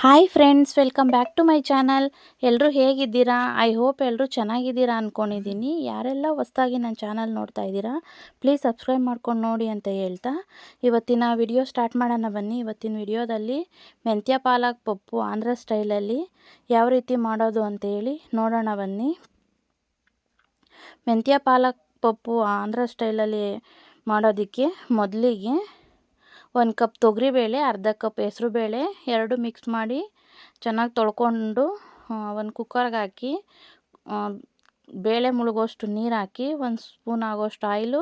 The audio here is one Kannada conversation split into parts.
Hi friends welcome back to my channel ಎಲ್ಲರೂ ಹೇಗಿದ್ದೀರಾ? ಐ ಹೋಪ್ ಎಲ್ಲರೂ ಚೆನ್ನಾಗಿದ್ದೀರಾ ಅಂದ್ಕೊಂಡಿದ್ದೀನಿ ಯಾರೆಲ್ಲ ಹೊಸ್ದಾಗಿ ನನ್ನ ಚಾನಲ್ ನೋಡ್ತಾ ಇದ್ದೀರಾ ಪ್ಲೀಸ್ ಸಬ್ಸ್ಕ್ರೈಬ್ ಮಾಡ್ಕೊಂಡು ನೋಡಿ ಅಂತ ಹೇಳ್ತಾ. ಇವತ್ತಿನ ವಿಡಿಯೋ ಸ್ಟಾರ್ಟ್ ಮಾಡೋಣ ಬನ್ನಿ. ಇವತ್ತಿನ ವಿಡಿಯೋದಲ್ಲಿ ಮೆಂತ್ಯ ಪಾಲಕ್ ಪಪ್ಪು ಆಂಧ್ರ ಸ್ಟೈಲಲ್ಲಿ ಯಾವ ರೀತಿ ಮಾಡೋದು ಅಂತ ಹೇಳಿ ನೋಡೋಣ ಬನ್ನಿ. ಮೆಂತ್ಯ ಪಾಲಕ್ ಪಪ್ಪು ಆಂಧ್ರ ಸ್ಟೈಲಲ್ಲಿ ಮಾಡೋದಕ್ಕೆ ಮೊದಲಿಗೆ ಒಂದು ಕಪ್ ತೊಗರಿಬೇಳೆ ಅರ್ಧ ಕಪ್ ಹೆಸರು ಬೇಳೆ, ಎರಡು ಮಿಕ್ಸ್ ಮಾಡಿ ಚೆನ್ನಾಗಿ ತೊಳ್ಕೊಂಡು ಒಂದು ಕುಕ್ಕರ್ಗೆ ಹಾಕಿ ಬೇಳೆ ಮುಳುಗೋಷ್ಟು ನೀರು ಹಾಕಿ, ಒಂದು ಸ್ಪೂನ್ ಆಗೋಷ್ಟು ಆಯಿಲು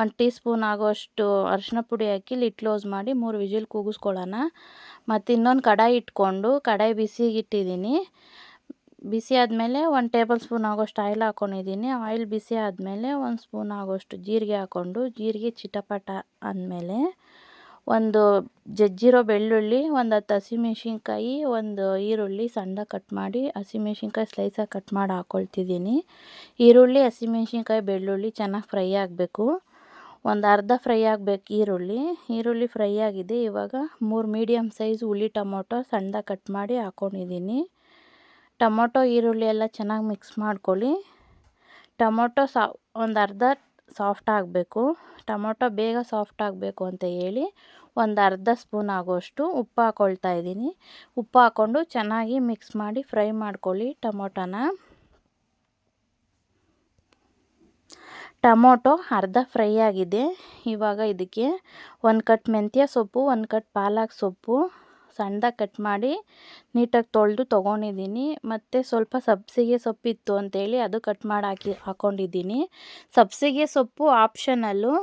ಒಂದು ಟೀ ಸ್ಪೂನ್ ಆಗೋಷ್ಟು ಅರಿಶಿನ ಪುಡಿ ಹಾಕಿ ಲಿಟ್ ಕ್ಲೋಸ್ ಮಾಡಿ ಮೂರು ವಿಜಿಲ್ ಕೂಗಿಸ್ಕೊಳ್ಳೋಣ. ಮತ್ತು ಇನ್ನೊಂದು ಕಡಾಯಿ ಇಟ್ಕೊಂಡು, ಕಡಾಯಿ ಬಿಸಿಗೆ ಇಟ್ಟಿದ್ದೀನಿ. ಬಿಸಿ ಆದಮೇಲೆ ಒಂದು ಟೇಬಲ್ ಸ್ಪೂನ್ ಆಗೋಷ್ಟು ಆಯಿಲ್ ಹಾಕ್ಕೊಂಡಿದ್ದೀನಿ ಆಯಿಲ್ ಬಿಸಿ ಆದಮೇಲೆ ಒಂದು ಸ್ಪೂನ್ ಆಗೋಷ್ಟು ಜೀರಿಗೆ ಹಾಕ್ಕೊಂಡು ಜೀರಿಗೆ ಚಿಟಪಟ ಅಂದಮೇಲೆ ಒಂದು ಜಜ್ಜಿರೋ ಬೆಳ್ಳುಳ್ಳಿ, ಒಂದು ಹತ್ತು ಹಸಿಮೆಣ್ಸಿನ್ಕಾಯಿ, ಒಂದು ಈರುಳ್ಳಿ ಸಣ್ಣದಾಗಿ ಕಟ್ ಮಾಡಿ, ಹಸಿಮೆಣ್ಸಿನ್ಕಾಯಿ ಸ್ಲೈಸಾಗಿ ಕಟ್ ಮಾಡಿ ಹಾಕ್ಕೊಳ್ತಿದ್ದೀನಿ ಈರುಳ್ಳಿ, ಹಸಿಮೆಣ್ಸಿನ್ಕಾಯಿ, ಬೆಳ್ಳುಳ್ಳಿ ಚೆನ್ನಾಗಿ ಫ್ರೈ ಆಗಬೇಕು. ಒಂದು ಅರ್ಧ ಫ್ರೈ ಆಗಬೇಕು ಈರುಳ್ಳಿ. ಈರುಳ್ಳಿ ಫ್ರೈ ಆಗಿದೆ. ಇವಾಗ ಮೂರು ಮೀಡಿಯಮ್ ಸೈಜ್ ಹುಳಿ ಟೊಮೊಟೊ ಸಣ್ಣದಾಗಿ ಕಟ್ ಮಾಡಿ ಹಾಕ್ಕೊಂಡಿದ್ದೀನಿ ಟೊಮೊಟೊ, ಈರುಳ್ಳಿ ಎಲ್ಲ ಚೆನ್ನಾಗಿ ಮಿಕ್ಸ್ ಮಾಡ್ಕೊಳ್ಳಿ. ಟೊಮೊಟೊ ಸಾ ಒಂದು ಅರ್ಧ ಸಾಫ್ಟ್ ಆಗಬೇಕು. ಟೊಮೊಟೊ ಬೇಗ ಸಾಫ್ಟ್ ಆಗಬೇಕು ಅಂತ ಹೇಳಿ ಒಂದು ಅರ್ಧ ಸ್ಪೂನ್ ಆಗೋಷ್ಟು ಉಪ್ಪು ಹಾಕ್ಕೊಳ್ತಾ ಇದ್ದೀನಿ. ಉಪ್ಪು ಹಾಕ್ಕೊಂಡು ಚೆನ್ನಾಗಿ ಮಿಕ್ಸ್ ಮಾಡಿ ಫ್ರೈ ಮಾಡ್ಕೊಳ್ಳಿ ಟೊಮೊಟೊನ. ಟೊಮೊಟೊ ಅರ್ಧ ಫ್ರೈ ಆಗಿದೆ. ಇವಾಗ ಇದಕ್ಕೆ ಒಂದು ಕಟ್ ಮೆಂತ್ಯ ಸೊಪ್ಪು, ಒಂದು ಕಟ್ ಪಾಲಕ್ ಸೊಪ್ಪು ಸಣ್ಣದಾಗಿ ಕಟ್ ಮಾಡಿ ನೀಟಾಗಿ ತೊಳೆದು ತೊಗೊಂಡಿದ್ದೀನಿ. ಮತ್ತು ಸ್ವಲ್ಪ ಸಬ್ಸಿಗೆ ಸೊಪ್ಪಿತ್ತು ಅಂತೇಳಿ ಅದು ಕಟ್ ಮಾಡಿ ಹಾಕಿ ಹಾಕ್ಕೊಂಡಿದ್ದೀನಿ ಸಬ್ಸಿಗೆ ಸೊಪ್ಪು ಆಪ್ಷನಲ್ಲು.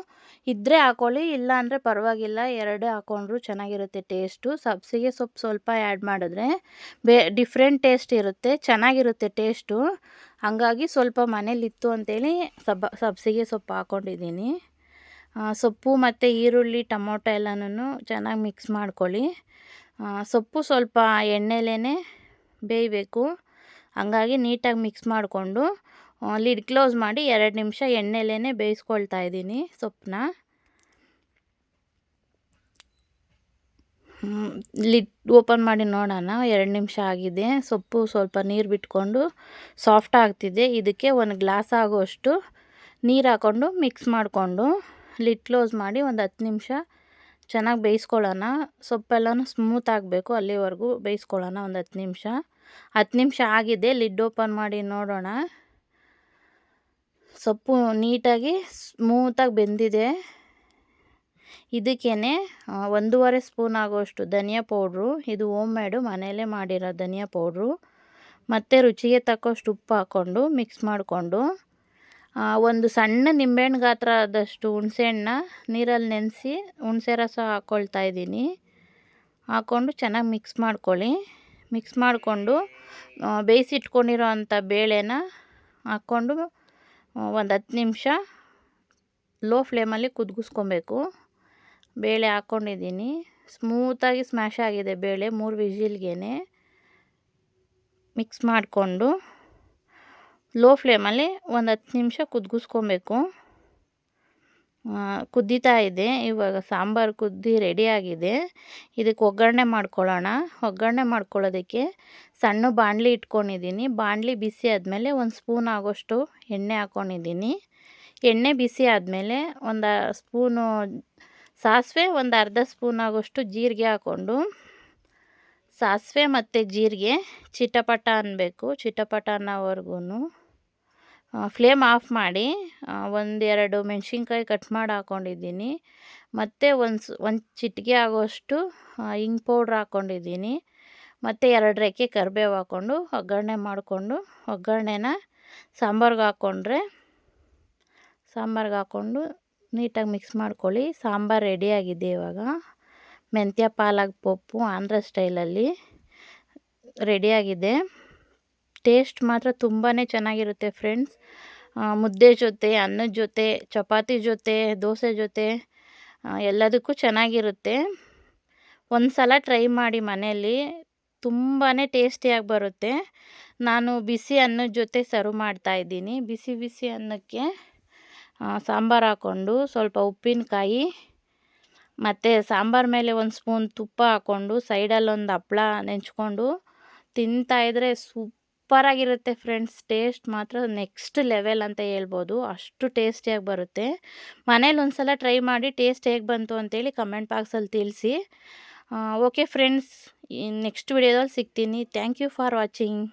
ಇದ್ದರೆ ಹಾಕೊಳ್ಳಿ ಇಲ್ಲ ಅಂದರೆ ಪರವಾಗಿಲ್ಲ. ಎರಡೇ ಹಾಕೊಂಡ್ರು ಚೆನ್ನಾಗಿರುತ್ತೆ ಟೇಸ್ಟು. ಸಬ್ಸಿಗೆ ಸೊಪ್ಪು ಸ್ವಲ್ಪ ಆ್ಯಡ್ ಮಾಡಿದ್ರೆ ಬೇ, ಡಿಫ್ರೆಂಟ್ ಟೇಸ್ಟ್ ಇರುತ್ತೆ, ಚೆನ್ನಾಗಿರುತ್ತೆ ಟೇಸ್ಟು. ಹಾಗಾಗಿ ಸ್ವಲ್ಪ ಮನೇಲಿತ್ತು ಅಂತೇಳಿ ಸಬ್ಬ ಸಬ್ಸಿಗೆ ಸೊಪ್ಪು ಹಾಕ್ಕೊಂಡಿದ್ದೀನಿ ಸೊಪ್ಪು ಮತ್ತು ಈರುಳ್ಳಿ, ಟೊಮೊಟೊ ಎಲ್ಲನೂ ಚೆನ್ನಾಗಿ ಮಿಕ್ಸ್ ಮಾಡ್ಕೊಳ್ಳಿ. ಸೊಪ್ಪು ಸ್ವಲ್ಪ ಎಣ್ಣೆಲೇ ಬೇಯಬೇಕು. ಹಂಗಾಗಿ ನೀಟಾಗಿ ಮಿಕ್ಸ್ ಮಾಡಿಕೊಂಡು ಲಿಡ್ ಕ್ಲೋಸ್ ಮಾಡಿ ಎರಡು ನಿಮಿಷ ಎಣ್ಣೆಲೇ ಬೇಯಿಸ್ಕೊಳ್ತಾ ಇದ್ದೀನಿ ಸೊಪ್ಪನ್ನ. ಲಿಡ್ ಓಪನ್ ಮಾಡಿ ನೋಡೋಣ. ಎರಡು ನಿಮಿಷ ಆಗಿದೆ. ಸೊಪ್ಪು ಸ್ವಲ್ಪ ನೀರು ಬಿಟ್ಕೊಂಡು ಸಾಫ್ಟ್ ಆಗ್ತಿದೆ. ಇದಕ್ಕೆ ಒಂದು ಗ್ಲಾಸ್ ಆಗೋಷ್ಟು ನೀರು ಹಾಕ್ಕೊಂಡು ಮಿಕ್ಸ್ ಮಾಡಿಕೊಂಡು, ಲಿಡ್ ಕ್ಲೋಸ್ ಮಾಡಿ ಒಂದು ಹತ್ತು ನಿಮಿಷ ಚೆನ್ನಾಗಿ ಬೇಯಿಸ್ಕೊಳ್ಳೋಣ. ಸೊಪ್ಪೆಲ್ಲನೂ ಸ್ಮೂತ್ ಆಗಬೇಕು ಅಲ್ಲಿವರೆಗೂ ಬೇಯಿಸ್ಕೊಳ್ಳೋಣ ಒಂದು ಹತ್ತು ನಿಮಿಷ. ಹತ್ತು ನಿಮಿಷ ಆಗಿದೆ, ಲಿಡ್ ಓಪನ್ ಮಾಡಿ ನೋಡೋಣ. ಸೊಪ್ಪು ನೀಟಾಗಿ ಸ್ಮೂತಾಗಿ ಬೆಂದಿದೆ. ಇದಕ್ಕೇ ಒಂದೂವರೆ ಸ್ಪೂನ್ ಆಗೋಷ್ಟು ಧನಿಯಾ ಪೌಡ್ರು, ಇದು ಓಮ್ ಮೇಡು ಮನೆಯಲ್ಲೇ ಮಾಡಿರೋ ಧನಿಯಾ ಪೌಡ್ರು. ಮತ್ತು ರುಚಿಗೆ ತಕ್ಕಷ್ಟು ಉಪ್ಪು ಹಾಕ್ಕೊಂಡು, ಮಿಕ್ಸ್ ಮಾಡಿಕೊಂಡು ಒಂದು ಸಣ್ಣ ನಿಂಬೆಹಣ್ಣು ಗಾತ್ರ ಆದಷ್ಟು ಹುಣಸೆಹಣ್ಣ ನೀರಲ್ಲಿ ನೆನೆಸಿ ಹುಣಸೆ ರಸ ಹಾಕ್ಕೊಳ್ತಾ ಇದ್ದೀನಿ. ಹಾಕ್ಕೊಂಡು ಚೆನ್ನಾಗಿ ಮಿಕ್ಸ್ ಮಾಡ್ಕೊಳ್ಳಿ. ಮಿಕ್ಸ್ ಮಾಡಿಕೊಂಡು ಬೇಯಿಸಿಟ್ಕೊಂಡಿರೋ ಅಂಥ ಬೇಳೆನ ಹಾಕ್ಕೊಂಡು ಒಂದು ಹತ್ತು ನಿಮಿಷ ಲೋ ಫ್ಲೇಮಲ್ಲಿ ಕುದಿಸ್ಕೊಬೇಕು ಬೇಳೆ ಹಾಕ್ಕೊಂಡಿದ್ದೀನಿ. ಸ್ಮೂತಾಗಿ ಸ್ಮ್ಯಾಶ್ ಆಗಿದೆ ಬೇಳೆ ಮೂರು ವಿಜಿಲ್ಗೆ ಮಿಕ್ಸ್ ಮಾಡಿಕೊಂಡು ಲೋ ಫ್ಲೇಮಲ್ಲಿ ಒಂದು ಹತ್ತು ನಿಮಿಷ ಕುದ್ಗಿಸ್ಕೊಬೇಕು. ಕುದ್ದೀತಾ ಇದೆ. ಇವಾಗ ಸಾಂಬಾರು ಕುದ್ದಿ ರೆಡಿಯಾಗಿದೆ ಇದಕ್ಕೆ ಒಗ್ಗರಣೆ ಮಾಡ್ಕೊಳ್ಳೋಣ. ಒಗ್ಗರಣೆ ಮಾಡ್ಕೊಳ್ಳೋದಕ್ಕೆ ಸಣ್ಣ ಬಾಣಲಿ ಇಟ್ಕೊಂಡಿದ್ದೀನಿ. ಬಾಣಲಿ ಬಿಸಿ ಆದಮೇಲೆ ಒಂದು ಸ್ಪೂನ್ ಆಗೋಷ್ಟು ಎಣ್ಣೆ ಹಾಕ್ಕೊಂಡಿದ್ದೀನಿ ಎಣ್ಣೆ ಬಿಸಿ ಆದಮೇಲೆ ಒಂದು ಸ್ಪೂನು ಸಾಸಿವೆ, ಒಂದು ಅರ್ಧ ಸ್ಪೂನ್ ಆಗೋಷ್ಟು ಜೀರಿಗೆ ಹಾಕ್ಕೊಂಡು ಸಾಸಿವೆ ಮತ್ತು ಜೀರಿಗೆ ಚಿಟಪಟ ಅನ್ನಬೇಕು ಚಿಟಪಟ ಅನ್ನೋವರೆಗೂ ಫ್ಲೇಮ್ ಆಫ್ ಮಾಡಿ ಒಂದೆರಡು ಮೆಣಸಿನ್ಕಾಯಿ ಕಟ್ ಮಾಡಿ ಹಾಕ್ಕೊಂಡಿದ್ದೀನಿ ಮತ್ತು ಒಂದು ಒಂದು ಚಿಟಿಕೆ ಆಗೋಷ್ಟು ಇಂಗ್ ಪೌಡ್ರ್ ಹಾಕ್ಕೊಂಡಿದ್ದೀನಿ ಮತ್ತು ಎರಡು ರೆಕ್ಕೆ ಕರಿಬೇವು ಹಾಕ್ಕೊಂಡು ಒಗ್ಗರಣೆ ಮಾಡಿಕೊಂಡು, ಒಗ್ಗರಣೆನ ಸಾಂಬಾರ್ಗೆ ಹಾಕ್ಕೊಂಡ್ರೆ ಸಾಂಬಾರ್ಗೆ ಹಾಕ್ಕೊಂಡು ನೀಟಾಗಿ ಮಿಕ್ಸ್ ಮಾಡ್ಕೊಳ್ಳಿ. ಸಾಂಬಾರು ರೆಡಿಯಾಗಿದೆ ಇವಾಗ. ಮೆಂತ್ಯ ಪಾಲಕ್ ಪಪ್ಪು, ಆಂಧ್ರ ಸ್ಟೈಲಲ್ಲಿ ರೆಡಿಯಾಗಿದೆ ಟೇಸ್ಟ್ ಮಾತ್ರ ತುಂಬಾ ಚೆನ್ನಾಗಿರುತ್ತೆ ಫ್ರೆಂಡ್ಸ್. ಮುದ್ದೆ ಜೊತೆ, ಅನ್ನದ ಜೊತೆ, ಚಪಾತಿ ಜೊತೆ, ದೋಸೆ ಜೊತೆ ಎಲ್ಲದಕ್ಕೂ ಚೆನ್ನಾಗಿರುತ್ತೆ. ಒಂದು ಸಲ ಟ್ರೈ ಮಾಡಿ ಮನೆಯಲ್ಲಿ ತುಂಬಾ ಟೇಸ್ಟಿಯಾಗಿ ಬರುತ್ತೆ. ನಾನು ಬಿಸಿ ಅನ್ನದ ಜೊತೆ ಸರ್ವ್ ಮಾಡ್ತಾ ಇದ್ದೀನಿ. ಬಿಸಿ ಬಿಸಿ ಅನ್ನಕ್ಕೆ ಸಾಂಬಾರು ಹಾಕ್ಕೊಂಡು ಸ್ವಲ್ಪ ಉಪ್ಪಿನಕಾಯಿ, ಮತ್ತು ಸಾಂಬಾರು ಮೇಲೆ ಒಂದು ಸ್ಪೂನ್ ತುಪ್ಪ ಹಾಕ್ಕೊಂಡು ಸೈಡಲ್ಲೊಂದು ಹಪ್ಪಳ ನೆಂಚ್ಕೊಂಡು ತಿಂತಾಯಿದ್ರೆ ಸೂಪರಾಗಿರುತ್ತೆ ಫ್ರೆಂಡ್ಸ್. ಟೇಸ್ಟ್ ಮಾತ್ರ ನೆಕ್ಸ್ಟ್ ಲೆವೆಲ್ ಅಂತ ಹೇಳ್ಬೋದು. ಅಷ್ಟು ಟೇಸ್ಟಿಯಾಗಿ ಬರುತ್ತೆ. ಮನೇಲಿ ಒಂದು ಸಲ ಟ್ರೈ ಮಾಡಿ ಟೇಸ್ಟ್ ಹೇಗೆ ಬಂತು ಅಂತೇಳಿ ಕಮೆಂಟ್ ಬಾಕ್ಸಲ್ಲಿ ತಿಳಿಸಿ. Okay friends. ನೆಕ್ಸ್ಟ್ ವಿಡಿಯೋದಲ್ಲಿ ಸಿಗ್ತೀನಿ. Thank you for watching.